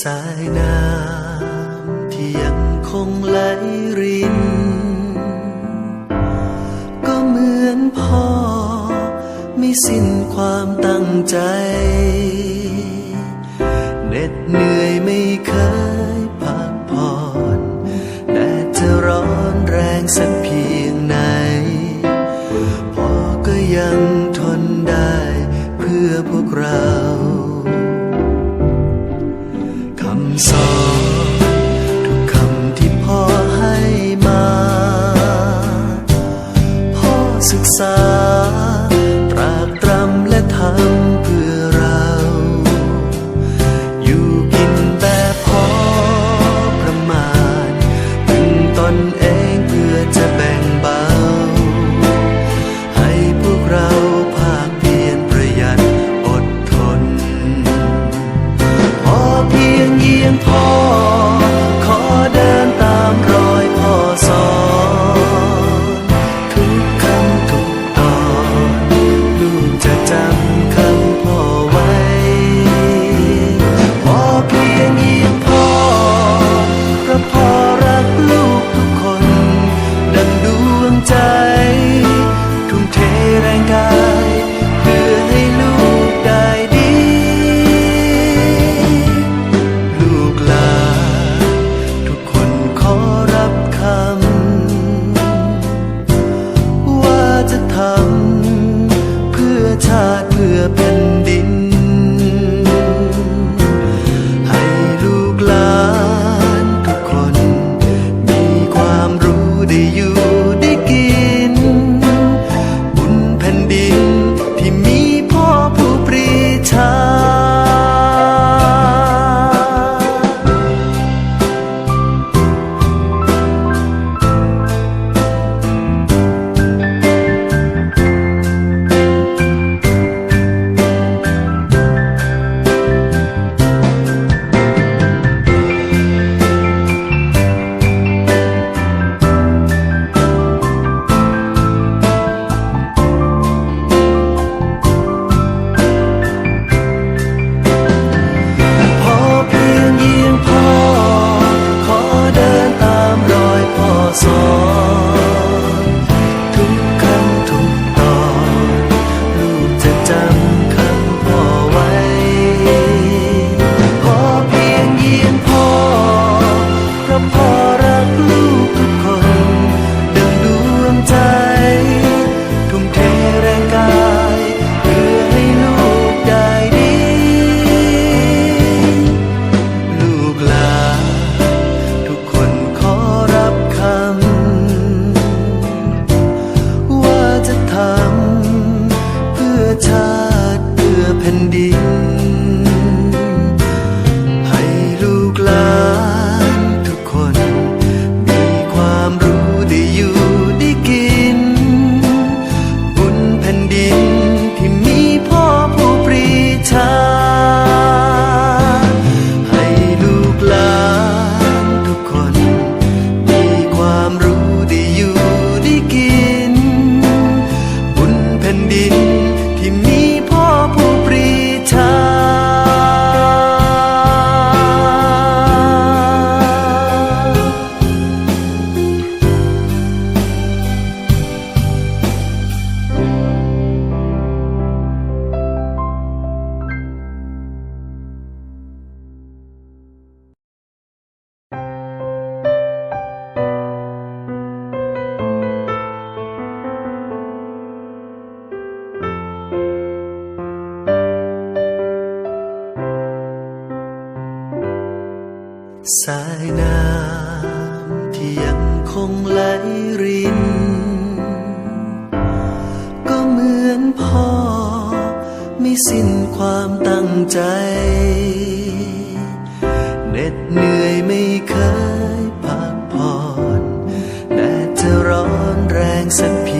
สายน้ำที่ยังคงไหลริน ก็เหมือนพ่อ ไม่สิ้นความตั้งใจเหน็ดเหนื่อยไม่เคา ตรากตรำและทำเพื่อเรา อยู่กินแบบพอประมาณพึงตน สายน้ำที่ยังคงไหลริน ก็เหมือนพ่อ ไม่สิ้นความตั้งใจเหน็ดเหนื่อยไม่เคยพักผ่อนแดดจะร้อนแรงสักเพียง